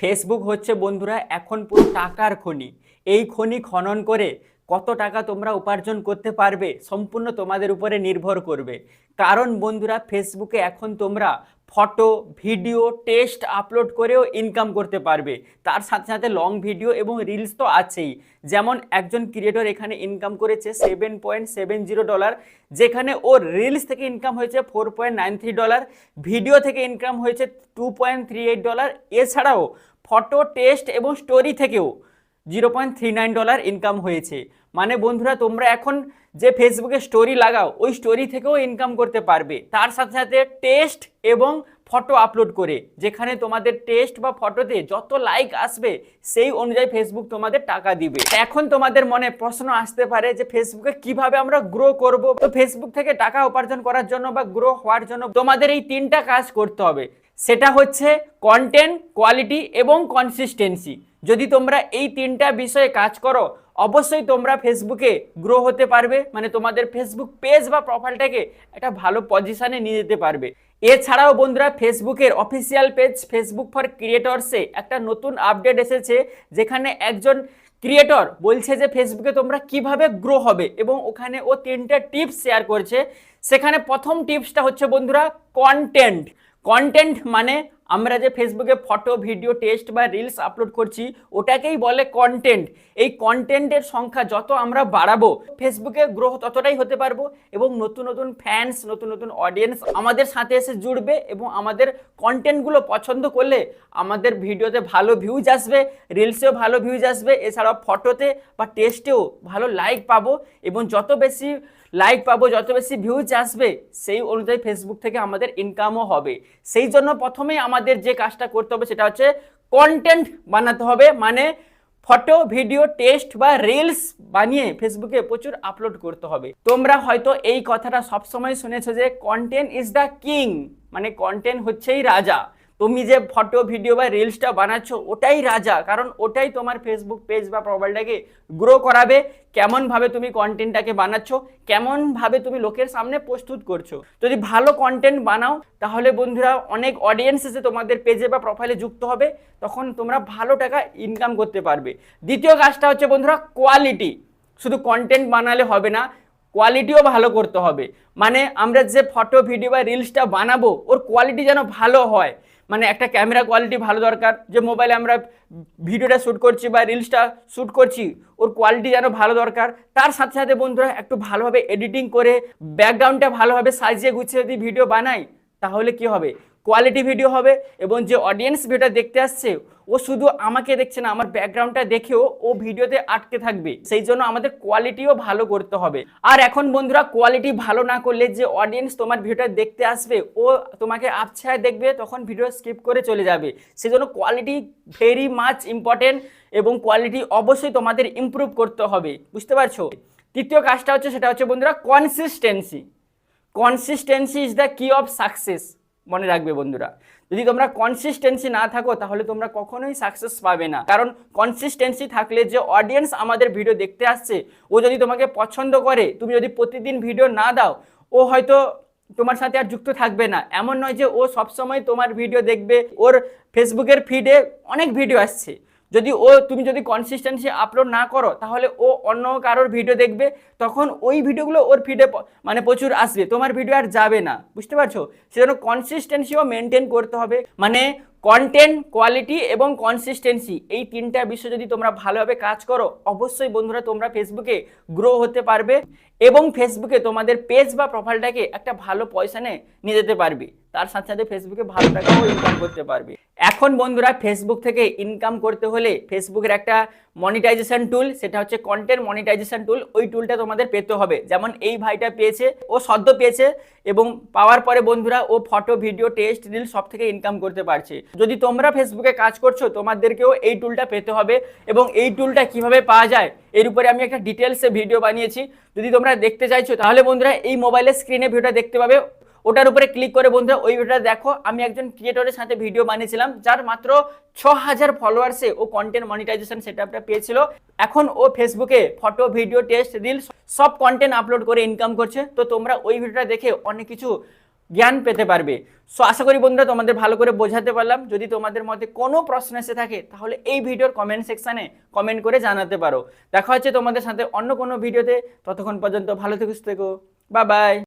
Facebook হচ্ছে বন্ধুরা এখন পুরো টাকার খনি। এই খনি খনন করে কত টাকা তোমরা উপার্জন করতে পারবে সম্পূর্ণ তোমাদের উপরে নির্ভর করবে। কারণ বন্ধুরা ফেসবুকে এখন তোমরা ফটো, ভিডিও টেস্ট আপলোড করেও ইনকাম করতে পারবে। তার সাথে সাথে লং ভিডিও এবং রিলস তো আছেই। যেমন একজন ক্রিয়েটর এখানে ইনকাম করেছে seven point seven zero dollar যেখানে ওর রিলস থেকে ইনকাম হয়েছে four point nine three dollar video থেকে ইনকাম হয়েছে two point three eight dollar এছাড়াও ফটো টেস্ট এবং স্টোরি থেকেও zero point three nine dollar income হয়েছে। মানে বন্ধুরা, তোমরা এখন যে ফেসবুকে স্টোরি লাগাও, ওই স্টোরি থেকেও ইনকাম করতে পারবে। তার সাথে সাথে টেস্ট এবং ফটো আপলোড করে, যেখানে তোমাদের টেস্ট বা ফটোতে যত লাইক আসবে, সেই অনুযায়ী ফেসবুক তোমাদের টাকা দিবে। এখন তোমাদের মনে প্রশ্ন আসতে পারে যে ফেসবুকে কীভাবে আমরা গ্রো করব? তো ফেসবুক থেকে টাকা উপার্জন করার জন্য বা গ্রো হওয়ার জন্য তোমাদের এই তিনটা কাজ করতে হবে। সেটা হচ্ছে কন্টেন্ট কোয়ালিটি এবং কনসিস্টেন্সি যদি তোমরা এই তিনটা বিষয়ে কাজ করো অবশ্যই তোমরা ফেসবুকে গ্রো হতে পারবে। মানে তোমাদের ফেসবুক পেজ বা প্রোফাইলটাকে একটা ভালো পজিশনে নিয়ে যেতে পারবে। এছাড়াও বন্ধুরা ফেসবুকের অফিসিয়াল পেজ ফেসবুক ফর ক্রিয়েটরসে একটা নতুন আপডেট এসেছে, যেখানে একজন ক্রিয়েটর বলছে যে ফেসবুকে তোমরা কীভাবে গ্রো হবে এবং ওখানে ও তিনটে টিপস শেয়ার করছে। সেখানে প্রথম টিপসটা হচ্ছে বন্ধুরা কন্টেন্ট কন্টেন্ট মানে আমরা যে ফেসবুকে ফটো ভিডিও টেস্ট বা রিলস আপলোড করছি, ওটাকেই বলে কন্টেন্ট এই কন্টেন্টের সংখ্যা যত আমরা বাড়াবো ফেসবুকে গ্রো ততটাই হতে পারব এবং নতুন নতুন ফ্যান্স নতুন নতুন অডিয়েন্স আমাদের সাথে এসে জুড়বে এবং আমাদের কন্টেন্টগুলো পছন্দ করলে আমাদের ভিডিওতে ভালো ভিউজ আসবে রিলসেও ভালো ভিউজ আসবে, এছাড়াও ফটোতে বা টেস্টেও ভালো লাইক পাবো এবং যত বেশি লাইক পাবো, যত বেশি ভিউজ আসবে, সেই অনুযায়ী ফেসবুক থেকে আমাদের ইনকামও হবে। সেই জন্য প্রথমেই আমাদের যে কাজটা করতে হবে, সেটা হচ্ছে কন্টেন্ট বানাতে হবে মানে ফটো ভিডিও টেস্ট বা রিলস বানিয়ে ফেসবুকে প্রচুর আপলোড করতে হবে। তোমরা হয়তো এই কথাটা সবসময় শুনেছো যে কন্টেন্ট ইজ দ্য কিং মানে কন্টেন্ট হচ্ছেই রাজা। তুমি যে ফটো ভিডিও বা রিলসটা বানাচ্ছ, ওটাই রাজা। কারণ ওটাই তোমার ফেসবুক পেজ বা প্রোফাইলটাকে গ্রো করাবে, কেমনভাবে তুমি কন্টেন্টটাকে বানাচ্ছ, কেমনভাবে তুমি লোকের সামনে প্রস্তুত করছ। যদি ভালো কন্টেন্ট বানাও, তাহলে বন্ধুরা অনেক অডিয়েন্স এসে তোমাদের পেজে বা প্রোফাইলে যুক্ত হবে, তখন তোমরা ভালো টাকা ইনকাম করতে পারবে। দ্বিতীয় কাজটা হচ্ছে বন্ধুরা কোয়ালিটি শুধু কন্টেন্ট বানালে হবে না কোয়ালিটিও ভালো করতে হবে। মানে আমরা যে ফটো ভিডিও বা রিলসটা বানাবো, ওর কোয়ালিটি যেন ভালো হয়। মানে একটা ক্যামেরা কোয়ালিটি ভালো দরকার। যে মোবাইলে আমরা ভিডিওটা শ্যুট করছি বা রিলসটা শ্যুট করছি, ওর কোয়ালিটি যেন ভালো দরকার। তার সাথে সাথে বন্ধুরা, একটু ভালোভাবে এডিটিং করে ব্যাকগ্রাউন্ডটা ভালোভাবে সাজিয়ে গুছিয়ে যদি ভিডিও বানাই, তাহলে কি হবে? কোয়ালিটি ভিডিও হবে এবং যে অডিয়েন্স ভিডিওটা দেখতে আসছে ও শুধু আমাকে দেখছে না, আমার ব্যাকগ্রাউন্ডটা দেখেও ও ভিডিওতে আটকে থাকবে। সেই জন্য আমাদের কোয়ালিটিও ভালো করতে হবে। আর এখন বন্ধুরা কোয়ালিটি ভালো না করলে যে অডিয়েন্স তোমার ভিডিওটা দেখতে আসবে, ও তোমাকে আবছায় দেখবে, তখন ভিডিও স্কিপ করে চলে যাবে। সেই জন্য কোয়ালিটি ভেরি মাচ ইম্পর্টেন্ট এবং কোয়ালিটি অবশ্যই তোমাদের ইমপ্রুভ করতে হবে। বুঝতে পারছ? তৃতীয় কাজটা হচ্ছে, সেটা হচ্ছে বন্ধুরা consistency consistency is the key of success মনে রাখবে বন্ধুরা। যদি তোমরা কনসিস্টেন্সি না থাকো, তাহলে তোমরা কখনোই সাকসেস পাবে না। কারণ কনসিস্টেন্সি থাকলে যে অডিয়েন্স আমাদের ভিডিও দেখতে আসছে, ও যদি তোমাকে পছন্দ করে, তুমি যদি প্রতিদিন ভিডিও না দাও, ও হয়তো তোমার সাথে আর যুক্ত থাকবে না। এমন নয় যে ও সবসময় তোমার ভিডিও দেখবে, ওর ফেসবুকের ফিডে অনেক ভিডিও আসছে। যদি ও, তুমি যদি কনসিস্টেন্সি আপলোড না করো, তাহলে ও অন্য কারোর ভিডিও দেখবে, তখন ওই ভিডিওগুলো ওর ফিডে মানে প্রচুর আসবে। তোমার ভিডিও আর যাবে না, বুঝতে পারছ? সেজন্য কনসিস্টেন্সিও মেনটেন করতে হবে। মানে কন্টেন্ট কোয়ালিটি এবং কনসিস্টেন্সি এই তিনটা বিষয় যদি তোমরা ভালোভাবে কাজ করো, অবশ্যই বন্ধুরা তোমরা ফেসবুকে গ্রো হতে পারবে এবং ফেসবুকে তোমাদের পেজ বা প্রোফাইলটাকে একটা ভালো পয়সানে নিয়ে যেতে পারবে। তার সাথে সাথে ফেসবুকে ভালো টাকাও ইনকাম করতে পারবে। এখন বন্ধুরা ফেসবুক থেকে ইনকাম করতে হলে ফেসবুকের একটা মনিটাইজেশন টুল সেটা হচ্ছে কন্টেন্ট মনিটাইজেশন টুল ওই টুলটা তোমাদের পেতে হবে। যেমন এই ভাইটা পেয়েছে, ও সদ্য পেয়েছে এবং পাওয়ার পরে বন্ধুরা ও ফটো ভিডিও টেস্ট রিল সব থেকে ইনকাম করতে পারছে। যদি তোমরা ফেসবুকে কাজ করছ, তোমাদেরকেও এই টুলটা পেতে হবে এবং এই টুলটা কীভাবে পাওয়া যায়, এর উপরে আমি একটা ডিটেলসে ভিডিও বানিয়েছি। যদি তোমরা দেখতে চাইছো, তাহলে বন্ধুরা এই মোবাইলের স্ক্রিনে ভিডিওটা দেখতে পাবে। ওটার উপরে ক্লিক করে বন্ধুরা ওই ভিডিওটা দেখো। আমি একজন ক্রিয়েটরের সাথে ভিডিও বানিয়েছিলাম, যার মাত্র ছ হাজার ফলোয়ার্সে ও কন্টেন্ট মনিটাইজেশন সেটআপটা পেয়েছিল। এখন ও ফেসবুকে ফটো ভিডিও টেস্ট রিলস সব কন্টেন্ট আপলোড করে ইনকাম করছে। তো তোমরা ওই ভিডিওটা দেখে অনেক কিছু জ্ঞান পেতে পারবে। সো আশা করি বন্ধুরা তোমাদের ভালো করে বোঝাতে পারলাম। যদি তোমাদের মধ্যে কোনো প্রশ্ন এসে থাকে, তাহলে এই ভিডিওর কমেন্ট সেকশানে কমেন্ট করে জানাতে পারো। দেখা হচ্ছে তোমাদের সাথে অন্য কোনো ভিডিওতে ততক্ষণ পর্যন্ত ভালো থেকো থেকো। বা বাই